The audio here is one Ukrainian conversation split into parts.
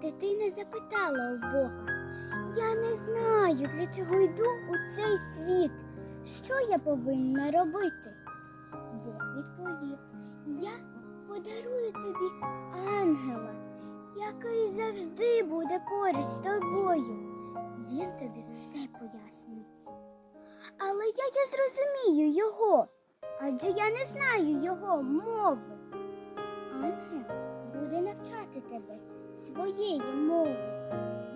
Дитина запитала у Бога, я не знаю, для чого йду у цей світ, що я повинна робити. Бог відповів, я подарую тобі ангела, який завжди буде поруч з тобою. Він тобі все пояснить. Але я, я зрозумію його, адже я не знаю його мови. Ангел буде навчати тебе своєї мови.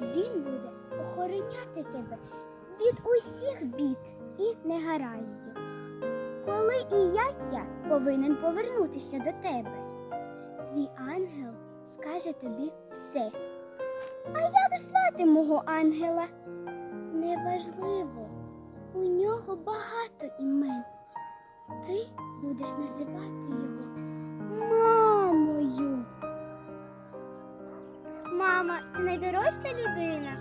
Він буде охороняти тебе від усіх бід і негараздів. Коли і як я повинен повернутися до тебе? Твій ангел скаже тобі все. А як звати мого ангела? Неважливо, у нього багато імен. Ти будеш називати його мамою. Мама це найдорожча людина.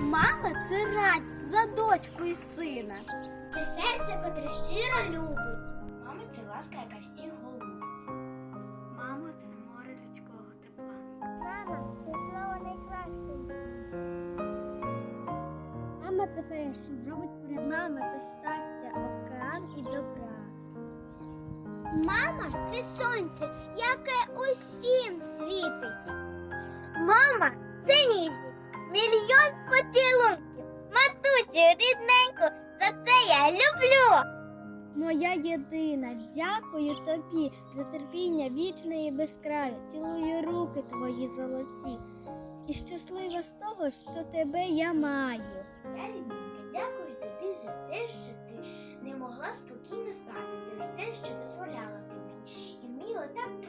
Мама це радість за дочку і сина. Це серце, котре щиро любить. Мама це ласка, яка всіх голубить. Мама це море людського тепла. Мама це слово найкраще. Мама це фея, що зробить поряд. Мама це щастя, океан і добра. Мама це сонце, яке усім світить. Мама це ніжність, мільйон поцілунків. Матусю, рідненько, за це я люблю. Моя єдина, дякую тобі за терпіння вічне і безкраю. Цілую руки твої золоті. І щаслива з того, що тебе я маю. Я рідненька, дякую тобі за те, що ти не могла спокійно спати, за все, що дозволяла ти мені, і вміла так.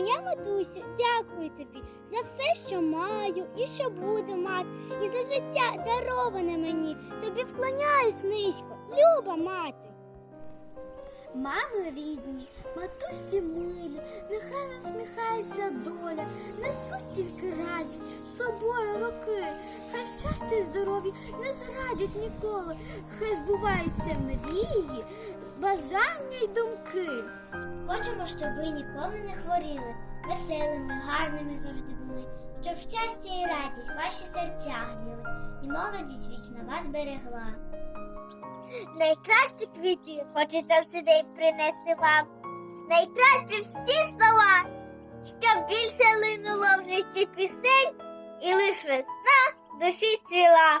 Моя матусю, дякую тобі за все, що маю і що буду мати, і за життя дароване мені. Тобі вклоняюсь низько, люба мати. Мами рідні, матусі милі, нехай насміхається доля, несуть тільки радість з собою роки. Хай щастя і здоров'я не зрадять ніколи, хай збуваються мрії, бажання й думки. Хочемо, щоб ви ніколи не хворіли, веселими, гарними завжди були, щоб щастя і радість ваші серця гріли, і молодість вічна вас берегла. Найкращі квіти хочеться день принести вам. Найкраще всі слова, щоб більше линуло в житті пісень, і лиш весна душі цвіла.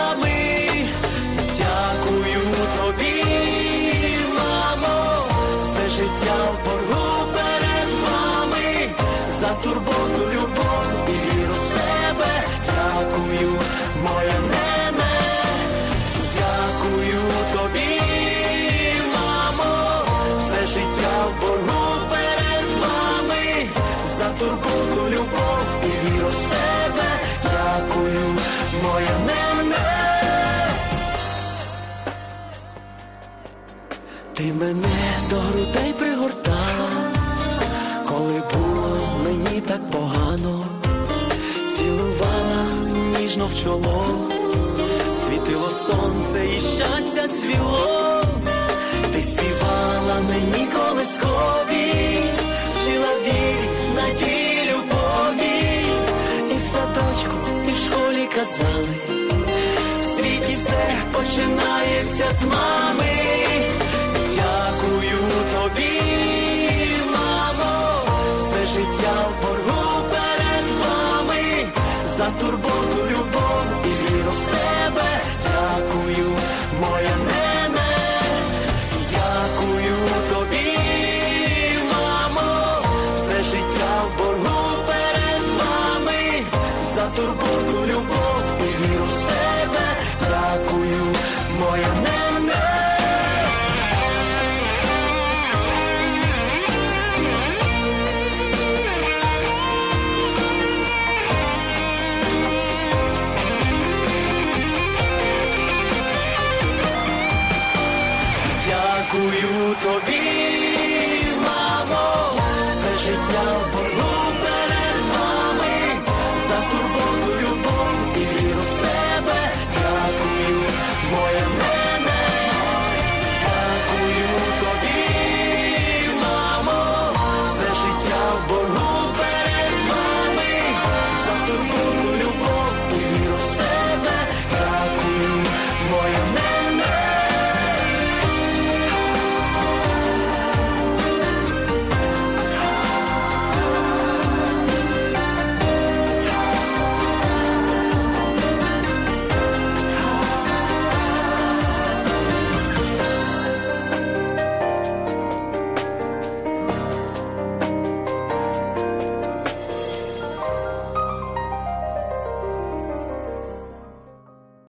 Ти мене до грудей пригортала, коли було мені так погано, цілувала ніжно в чоло, світило сонце і щастя цвіло, ти співала мені колискові, вчила вірі, надії, любові, і в садочку, і в школі казали, в світі все починається з мами. Моя